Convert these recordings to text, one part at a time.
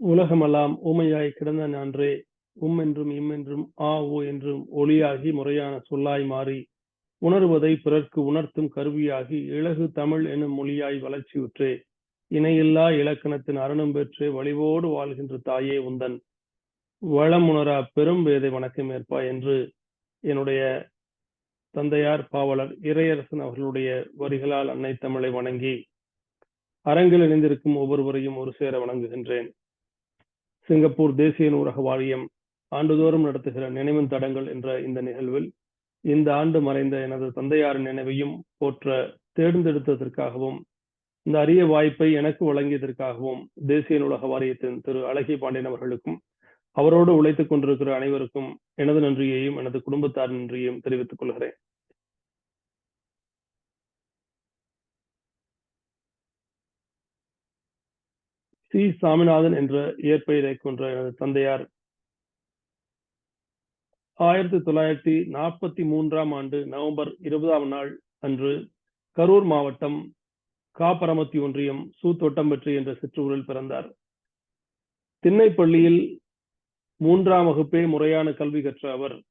உலகமெல்லாம் ஊமையாய் கிடந்த அன்றே உம் என்றும் இம் என்றும் ஆ ஓ என்றும் ஒளியாகி முறையான சொல்லாய் மாறி உணர்வதை பிறர்க்கு உணர்த்தும் கருவியாகி இலகு தமிழ் எனும் மொழியாய் வளர்ச்சியுற்றே இணையில்லா இலக்கணத்தின் அரணம் பெற்று வழிவோடு வாழ்கின்ற தாயே உந்தன். வளமுணரா பெரும் வேதை வணக்கம் ஏற்பா என்று என்னுடைய தந்தையார் பாவலர் இறையரசன் அவர்களுடைய வரிகளால் அன்னை தமிழை வணங்கி அரங்கில் இணைந்திருக்கும் ஒவ்வொருவரையும் ஒரு சேர வணங்குகின்றேன். சிங்கப்பூர் தேசிய நூலக வாரியம் ஆண்டுதோறும் நடத்துகிற நினைவின் தடங்கள் என்ற இந்த நிகழ்வில் இந்த ஆண்டு மறைந்த எனது தந்தையாரின் நினைவையும் போற்ற தேர்ந்தெடுத்ததற்காகவும் இந்த அரிய வாய்ப்பை எனக்கு வழங்கியதற்காகவும் தேசிய நூலக வாரியத்தின் திரு அழகிய பாண்டியன் அவர்களுக்கும் அவரோடு உழைத்துக் கொண்டிருக்கிற அனைவருக்கும் எனது நன்றியையும் எனது குடும்பத்தார் நன்றியையும் தெரிவித்துக் கொள்கிறேன். சி. சாமிநாதன் என்ற இயற்பெயரை கொன்ற எனது தந்தையார். ஆயிரத்தி தொள்ளாயிரத்தி நாற்பத்தி மூன்றாம் ஆண்டு நவம்பர் இருபதாம் நாள் அன்று கரூர் மாவட்டம் காப்பரமத்தி ஒன்றியம் சூத்தொட்டம்பற்றி என்ற சிற்றூரில் பிறந்தார். திண்ணைப்பள்ளியில் மூன்றாம் வகுப்பே முறையான கல்வி கற்ற அவர்.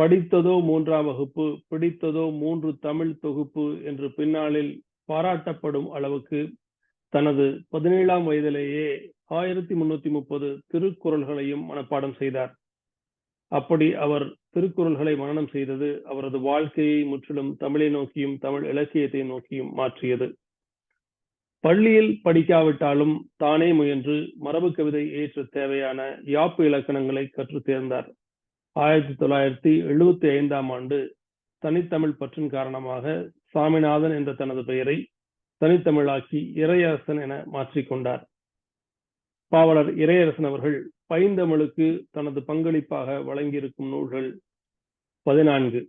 படித்ததோ மூன்றாம் வகுப்பு பிடித்ததோ மூன்று தமிழ் தொகுப்பு என்று பின்னாளில் பாராட்டப்படும் அளவுக்கு தனது பதினேழாம் வயதிலேயே ஆயிரத்தி முன்னூத்தி முப்பது திருக்குறள்களையும் மனப்பாடம் செய்தார். அப்படி அவர் திருக்குறள்களை மனனம் செய்தது அவரது வாழ்க்கையை முற்றிலும் தமிழை நோக்கியும் தமிழ் இலக்கியத்தை நோக்கியும் மாற்றியது. பள்ளியில் படிக்காவிட்டாலும் தானே முயன்று மரபு கவிதை ஏற்ற தேவையான யாப்பு இலக்கணங்களை கற்று தேர்ந்தார். ஆயிரத்தி தொள்ளாயிரத்தி எழுபத்தி ஐந்தாம் ஆண்டு தனித்தமிழ் பற்றின் காரணமாக சாமிநாதன் என்ற தனது பெயரை தனித்தமிழாக்கி இறையரசன் என மாற்றிக்கொண்டார் பாவலர் இறையரசன் அவர்கள் பைந்தமிழுக்கு தனது பங்களிப்பாக வழங்கியிருக்கும் நூல்கள் பதினான்கு.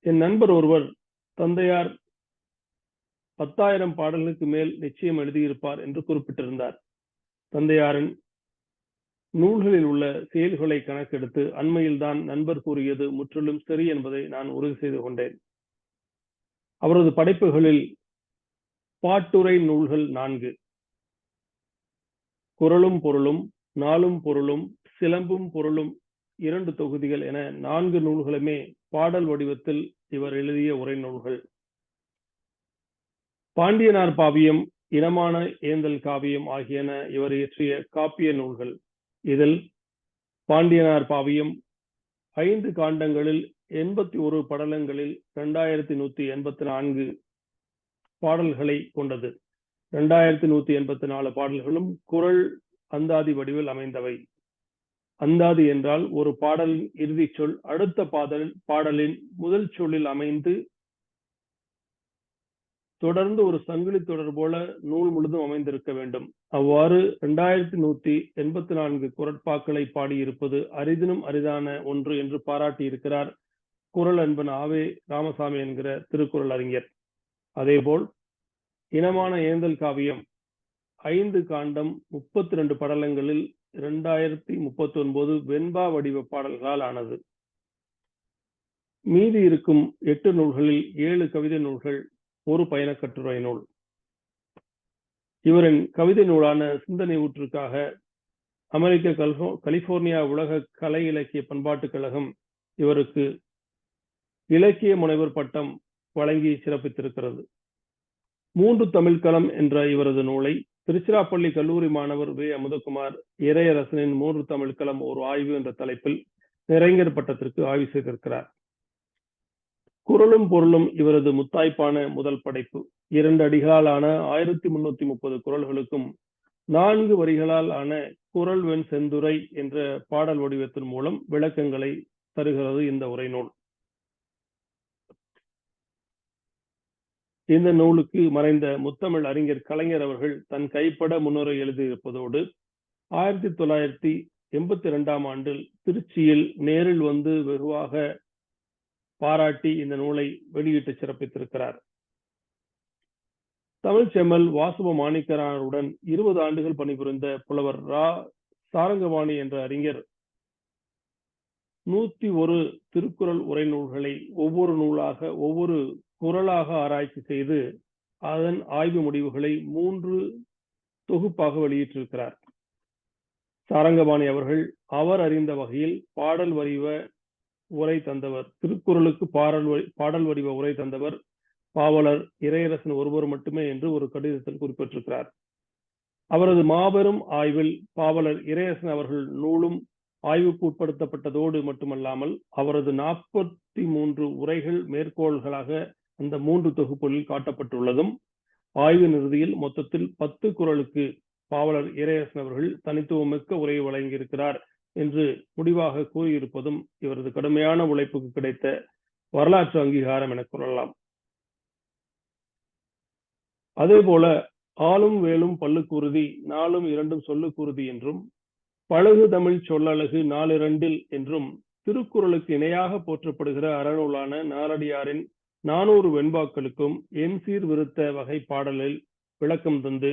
என் நண்பர் ஒருவர் தந்தையார் பத்தாயிரம் பாடல்களுக்கு மேல் நிச்சயம் எழுதியிருப்பார் என்று குறிப்பிட்டிருந்தார். தந்தையாரின் நூல்களில் உள்ள செயல்களை கணக்கெடுத்து அண்மையில்தான் நண்பர் கூறியது முற்றிலும் சரி என்பதை நான் உறுதி செய்து கொண்டேன். அவரது படைப்புகளில் பாட்டுரை நூல்கள் நான்கு. குரலும் பொருளும் நாளும் பொருளும் சிலம்பும் பொருளும் இரண்டு தொகுதிகள் என நான்கு நூல்களுமே பாடல் வடிவத்தில் இவர் எழுதிய உரை நூல்கள். பாண்டியனார் பாவியம் இனமான ஏந்தல் காவியம் ஆகியன இவர் இயற்றிய காப்பிய நூல்கள். இதில் பாண்டியனார் பாவியம் ஐந்து காண்டங்களில் எண்பத்தி ஒரு படலங்களில் ரெண்டாயிரத்தி நூத்தி எண்பத்தி நான்கு பாடல்களை கொண்டது. ரெண்டாயிரத்தி நூத்தி எண்பத்தி நாலு பாடல்களும் குரல் அந்தாதி வடிவில் அமைந்தவை. அந்தாதி என்றால் ஒரு பாடலின் இறுதி சொல் அடுத்த பாடல் பாடலின் முதல் சொல்லில் அமைந்து தொடர்ந்து ஒரு சங்கிலி தொடர் போல நூல் முழுதும் அமைந்திருக்க வேண்டும். அவ்வாறு இரண்டாயிரத்தி நூத்தி எண்பத்தி நான்கு குரட்பாக்களை பாடியிருப்பது அரிதினும் அரிதான ஒன்று என்று பாராட்டியிருக்கிறார் குரல் அன்பன் ஆவே ராமசாமி என்கிற திருக்குறள் அறிஞர். அதேபோல் இனமான ஏந்தல் காவியம் ஐந்து காண்டம் முப்பத்தி ரெண்டு படலங்களில் இரண்டாயிரத்தி முப்பத்தி ஒன்பது வெண்பா வடிவ பாடல்களால் ஆனது. மீதி இருக்கும் எட்டு நூல்களில் ஏழு கவிதை நூல்கள் ஒரு பயண கட்டுரை நூல். இவரின் கவிதை நூலான சிந்தனை ஊற்றுக்காக அமெரிக்க கலிபோர்னியா உலக கலை இலக்கிய பண்பாட்டுக் கழகம் இவருக்கு இலக்கிய முனைவர் பட்டம் வழங்கி சிறப்பித்திருக்கிறது. மூன்று தமிழ்களம் என்ற இவரது நூலை திருச்சிராப்பள்ளி கல்லூரி மாணவர் வே. அமுதகுமார் இறையரசனின் மூன்று தமிழ்களம் ஒரு ஆய்வு என்ற தலைப்பில் நிறைஞர் பட்டத்திற்கு ஆய்வு செய்திருக்கிறார். குரலும் பொருளும் இவரது முத்தாய்ப்பான முதல் படைப்பு. இரண்டு அடிகளால் ஆயிரத்தி முன்னூத்தி முப்பது குரல்களுக்கும் நான்கு வரிகளால் ஆன குரல் வெண் செந்துரை என்ற பாடல் வடிவத்தின் மூலம் விளக்கங்களை தருகிறது இந்த உரை நூல். இந்த நூலுக்கு மறைந்த முத்தமிழ் அறிஞர் கலைஞர் அவர்கள் தன் கைப்பட முன்னுரை எழுதியிருப்பதோடு ஆயிரத்தி தொள்ளாயிரத்தி எண்பத்தி இரண்டாம் ஆண்டில் திருச்சியில் நேரில் வந்து வெகுவாக பாராட்டி இந்த நூலை வெளியிட்டு சிறப்பித்திருக்கிறார். தமிழ் செம்மல் வாசுவ மாணிக்கராருடன் இருபது ஆண்டுகள் பணிபுரிந்த புலவர் ரா சாரங்கவாணி என்ற அறிஞர் நூத்தி ஒரு திருக்குறள் உரை நூல்களை ஒவ்வொரு நூலாக ஒவ்வொரு குரலாக ஆராய்ச்சி செய்து அதன் ஆய்வு முடிவுகளை மூன்று தொகுப்பாக வெளியிட்டிருக்கிறார். சாரங்கபாணி அவர்கள் அவர் அறிந்த வகையில் பாடல் வடிவ உரை தந்தவர் திருக்குறளுக்கு பாடல் பாடல் வடிவ உரை தந்தவர் பாவலர் இறையரசன் ஒருவர் மட்டுமே என்று ஒரு கடிதத்தில் குறிப்பிட்டிருக்கிறார். அவரது மாபெரும் ஆய்வில் பாவலர் இறையரசன் அவர்கள் நூலும் ஆய்வுக்கு உட்படுத்தப்பட்டதோடு மட்டுமல்லாமல் அவரது நாற்பத்தி மூன்று உரைகள் மேற்கோள்களாக அந்த மூன்று தொகுப்புகளில் காட்டப்பட்டுள்ளதும் ஆய்வின் இறுதியில் மொத்தத்தில் பத்து குரலுக்கு பாவலர் இறையரசன் அவர்கள் தனித்துவமிக்க உரை வழங்கியிருக்கிறார் என்று முடிவாக கூறியிருப்பதும் இவரது கடுமையான உழைப்புக்கு கிடைத்த வரலாற்று அங்கீகாரம் என கூறலாம் அதே போல ஆளும் வேலும் பல்லுக்குருதி நாளும் இரண்டும் சொல்லுக்குருதி என்றும் பழகு தமிழ் சொல்லழகு நாலிரண்டில் என்றும் திருக்குறளுக்கு இணையாக போற்றப்படுகிற அறநூலான நாரடியாரின் நானூறு வெண்பாக்களுக்கும் என் சீர் விருத்த வகை பாடலில் விளக்கம் தந்து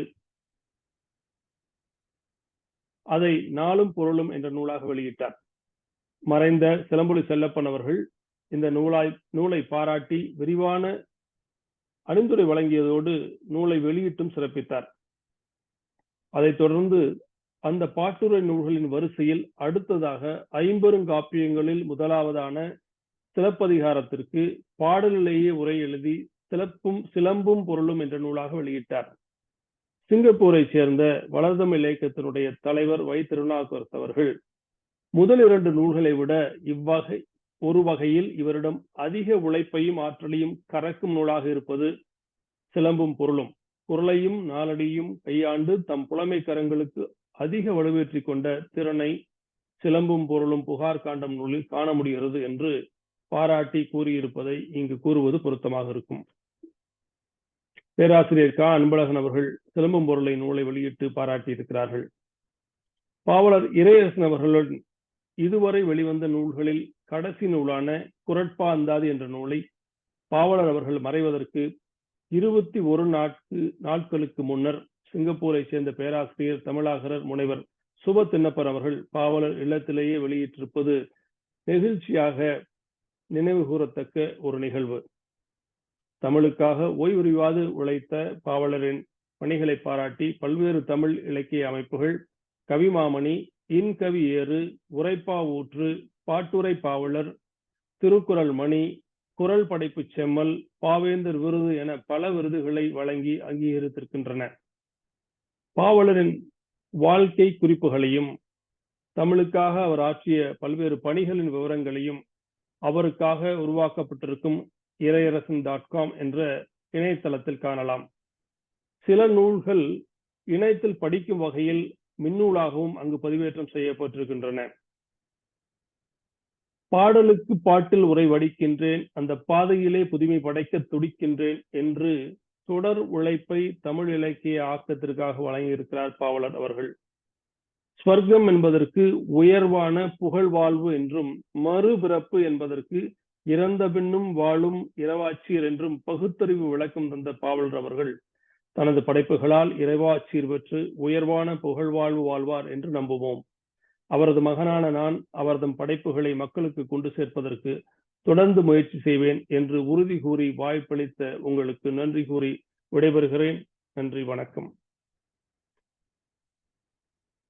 அதை நாளும் பொருளும் என்ற நூலாக வெளியிட்டார். மறைந்த சிலம்பொலி செல்லப்பன் அவர்கள் இந்த நூலாய் நூலை பாராட்டி விரிவான அணிந்துரை வழங்கியதோடு நூலை வெளியிட்டும் சிறப்பித்தார். அதைத் தொடர்ந்து அந்த பாட்டுரை நூல்களின் வரிசையில் அடுத்ததாக ஐம்பெருங்காப்பியங்களில் முதலாவதான சிலப்பதிகாரத்திற்கு பாடலிலேயே உரை எழுதி சிலப்பும் சிலம்பும் பொருளும் என்ற நூலாக வெளியிட்டார். சிங்கப்பூரை சேர்ந்த வளர்தமிழ் இயக்கத்தினுடைய தலைவர் வை. திருநாவுக்கரசு அவர்கள் முதல் இரண்டு நூல்களை விட இவ்வகை ஒரு வகையில் இவரிடம் அதிக உழைப்பையும் ஆற்றலையும் கறக்கும் நூலாக இருப்பது சிலம்பும் பொருளும். குரலையும் நாளடியும் கையாண்டு தம் புலமை கரங்களுக்கு அதிக வலுவேற்றி கொண்ட திறனை சிலம்பும் பொருளும் புகார் காண்டம் நூலில் காண முடிகிறது என்று பாராட்டி கூறியிருப்பதை இங்கு கூறுவது பொருத்தமாக இருக்கும். பேராசிரியர் கா. அன்பழகன் அவர்கள் சிலம்பும் பொருளை நூலை வெளியிட்டு பாராட்டி இருக்கிறார்கள். பாவலர் இறையரசன் அவர்களுடன் இதுவரை வெளிவந்த நூல்களில் கடைசி நூலான குரட்பா அந்தாதி என்ற நூலை பாவலர் அவர்கள் மறைவதற்கு இருபத்தி ஒரு நாட்கு நாட்களுக்கு முன்னர் சிங்கப்பூரை சேர்ந்த பேராசிரியர் தமிழாகரர் முனைவர் சுப தின்னப்பர் அவர்கள் பாவலர் இல்லத்திலேயே வெளியிட்டிருப்பது நெகிழ்ச்சியாக நினைவு கூறத்தக்க ஒரு நிகழ்வு. தமிழுக்காக ஓய்வுரிவாது உழைத்த பாவலரின் பணிகளை பாராட்டி பல்வேறு தமிழ் இலக்கிய அமைப்புகள் கவிமாமணி இன்கவி ஏறு உரைப்பா ஊற்று பாட்டுரை பாவலர் திருக்குறள் மணி குரல் படைப்பு செம்மல் பாவேந்தர் விருது என பல விருதுகளை வழங்கி அங்கீகரித்திருக்கின்றன. பாவலரின் வாழ்க்கை குறிப்புகளையும் தமிழுக்காக அவர் ஆற்றிய பல்வேறு பணிகளின் விவரங்களையும் அவருக்காக உருவாக்கப்பட்டிருக்கும் இறையரசன் டாட் காம் என்ற இணையதளத்தில் காணலாம். சில நூல்கள் இணையத்தில் படிக்கும் வகையில் மின்னூலாகவும் அங்கு பதிவேற்றம் செய்யப்பட்டிருக்கின்றன. பாடலுக்கு பாட்டில் உரை வடிக்கின்றேன் அந்த பாதையிலே புதுமை படைக்க துடிக்கின்றேன் என்று தொடர் உழைப்பை தமிழ் இலக்கிய ஆக்கத்திற்காக வழங்கியிருக்கிறார் பாவலர் அவர்கள். ஸ்வர்க்கம் என்பதற்கு உயர்வான புகழ்வாழ்வு என்றும் மறுபிறப்பு என்பதற்கு இறந்த பின்னும் வாழும் இரவாச்சியர் என்றும் பகுத்தறிவு விளக்கம் தந்த பாவலர் அவர்கள். தனது படைப்புகளால் இறைவாச்சீர் பெற்று உயர்வான புகழ்வாழ்வு வாழ்வார் என்று நம்புவோம். அவரது மகனான நான் அவரது படைப்புகளை மக்களுக்கு கொண்டு சேர்ப்பதற்கு தொடர்ந்து முயற்சி செய்வேன் என்று உறுதி கூறி வாய்ப்பளித்த உங்களுக்கு நன்றி கூறி விடைபெறுகிறேன். நன்றி வணக்கம்.